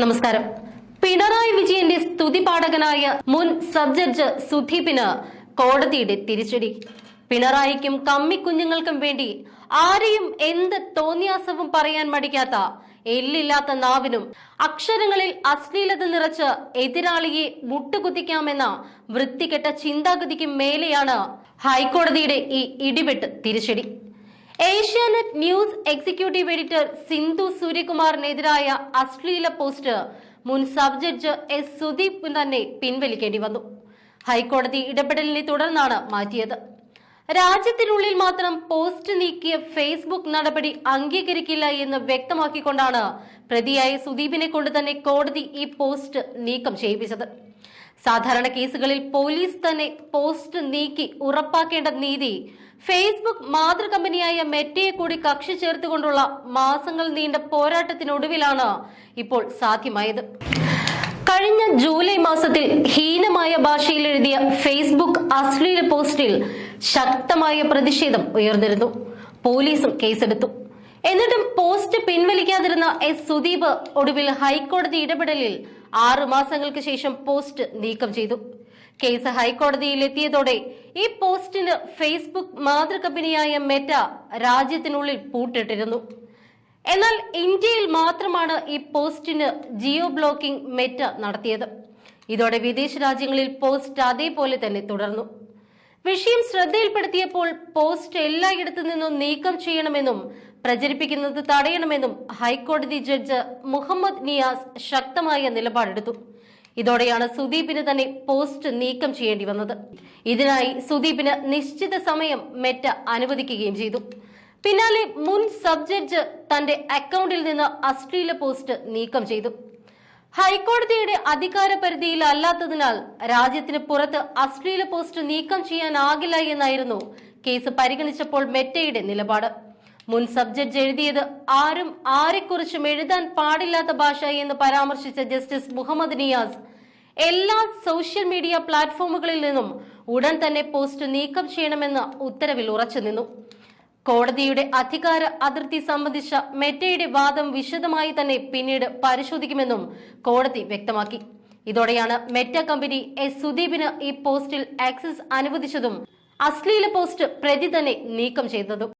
നമസ്കാരം. പിണറായി വിജയന്റെ സ്തുതിപാഠകനായ മുൻ സബ് ജഡ്ജ് സുധീപിന് കോടതിയുടെ തിരിച്ചടി. പിണറായിക്കും കമ്മിക്കുഞ്ഞുങ്ങൾക്കും വേണ്ടി ആരെയും എന്ത് തോന്നിയാസവും പറയാൻ മടിക്കാത്ത എല്ലില്ലാത്ത നാവിനും അക്ഷരങ്ങളിൽ അശ്ലീലത നിറച്ച് എതിരാളിയെ മുട്ടുകുത്തിക്കാമെന്ന വൃത്തികെട്ട ചിന്താഗതിക്കും മേലെയാണ് ഹൈക്കോടതിയുടെ ഈ ഇടിവെട്ട് തിരിച്ചടി. Asianet news executive editor Sindhu സൂര്യകുമാറിനെതിരായ അശ്ലീല പോസ്റ്റ് മുൻ സബ് ജഡ്ജ് എസ് സുദീപ് തന്നെ പിൻവലിക്കേണ്ടി വന്നു. ഹൈക്കോടതി ഇടപെടലിനെ തുടർന്നാണ് മാറ്റിയത്. രാജ്യത്തിനുള്ളിൽ മാത്രം പോസ്റ്റ് നീക്കിയ ഫേസ്ബുക്ക് നടപടി അംഗീകരിക്കില്ല എന്ന് വ്യക്തമാക്കിക്കൊണ്ടാണ് പ്രതിയായ സുദീപിനെ കൊണ്ട് തന്നെ കോടതി ഈ പോസ്റ്റ് നീക്കം ചെയ്യിപ്പിച്ചത്. സാധാരണ കേസുകളിൽ പോലീസ് തന്നെ പോസ്റ്റ് നീക്കി ഉറപ്പാക്കേണ്ട നീതി ഫേസ്ബുക്ക് മാതൃകമ്പനിയായ മെറ്റയെ കൂടി കക്ഷി ചേർത്തുകൊണ്ടുള്ള മാസങ്ങൾ നീണ്ട പോരാട്ടത്തിനൊടുവിലാണ് ഇപ്പോൾ സാധ്യമായത്. കഴിഞ്ഞ ജൂലൈ മാസത്തിൽ ഹീനമായ ഭാഷയിൽ എഴുതിയ ഫേസ്ബുക്ക് അശ്ലീല പോസ്റ്റിൽ ശക്തമായ പ്രതിഷേധം ഉയർന്നിരുന്നു. പോലീസും കേസെടുത്തു. എന്നിട്ടും പോസ്റ്റ് പിൻവലിക്കാതിരുന്ന എസ്. സുദീപ് ഒടുവിൽ ഹൈക്കോടതി ഇടപെടലിൽ ആറു മാസങ്ങൾക്ക് ശേഷം പോസ്റ്റ് നീക്കം ചെയ്തു. കേസ് ഹൈക്കോടതിയിൽ എത്തിയതോടെ ഈ പോസ്റ്റിന് ഫേസ്ബുക്ക് മാതൃകമ്പനിയായ മെറ്റ രാജ്യത്തിനുള്ളിൽ പൂട്ടിട്ടിരുന്നു. എന്നാൽ ഇന്ത്യയിൽ മാത്രമാണ് ഈ പോസ്റ്റിന് ജിയോ ബ്ലോക്കിംഗ് മെറ്റ നടത്തിയത്. ഇതോടെ വിദേശ രാജ്യങ്ങളിൽ പോസ്റ്റ് അതേപോലെ തന്നെ തുടർന്നു. വിഷയം ശ്രദ്ധയിൽപ്പെടുത്തിയപ്പോൾ പോസ്റ്റ് എല്ലായിടത്തു നിന്നും നീക്കം ചെയ്യണമെന്നും പ്രചരിപ്പിക്കുന്നത് തടയണമെന്നും ഹൈക്കോടതി ജഡ്ജ് മുഹമ്മദ് നിയാസ് ശക്തമായ നിലപാടെടുത്തു. ഇതോടെയാണ് സുദീപിന് തന്നെ പോസ്റ്റ് നീക്കം ചെയ്യേണ്ടി വന്നത്. ഇതിനായി സുദീപിന് നിശ്ചിത സമയം മെറ്റ അനുവദിക്കുകയും ചെയ്തു. പിന്നാലെ മുൻ സബ് ജഡ്ജ് തന്റെ അക്കൗണ്ടിൽ നിന്ന് അശ്ലീല പോസ്റ്റ് നീക്കം ചെയ്തു. ഹൈക്കോടതിയുടെ അധികാര പരിധിയിൽ അല്ലാത്തതിനാൽ രാജ്യത്തിന് പുറത്ത് അശ്ലീല പോസ്റ്റ് നീക്കം ചെയ്യാനാകില്ല എന്നായിരുന്നു കേസ് പരിഗണിച്ചപ്പോൾ മെറ്റയുടെ നിലപാട്. മുൻ സബ്ജക്ട് എഴുതിയത് ആരും ആരെക്കുറിച്ചും എഴുതാൻ പാടില്ലാത്ത ഭാഷ എന്ന് പരാമർശിച്ച ജസ്റ്റിസ് മുഹമ്മദ് നിയാസ് എല്ലാ സോഷ്യൽ മീഡിയ പ്ലാറ്റ്ഫോമുകളിൽ നിന്നും ഉടൻ തന്നെ പോസ്റ്റ് നീക്കം ചെയ്യണമെന്ന് ഉത്തരവിൽ ഉറച്ചുനിന്നു കോടതിയുടെ അധികാര അതിർത്തി സംബന്ധിച്ച മെറ്റയുടെ വാദം വിശദമായി തന്നെ പിന്നീട് പരിശോധിക്കുമെന്നും കോടതി വ്യക്തമാക്കി. ഇതോടെയാണ് മെറ്റ കമ്പനി എസ് സുദീപിന് ഈ പോസ്റ്റിൽ ആക്സസ് അനുവദിച്ചതും അശ്ലീല പോസ്റ്റ് പ്രതി തന്നെ നീക്കം ചെയ്തതും.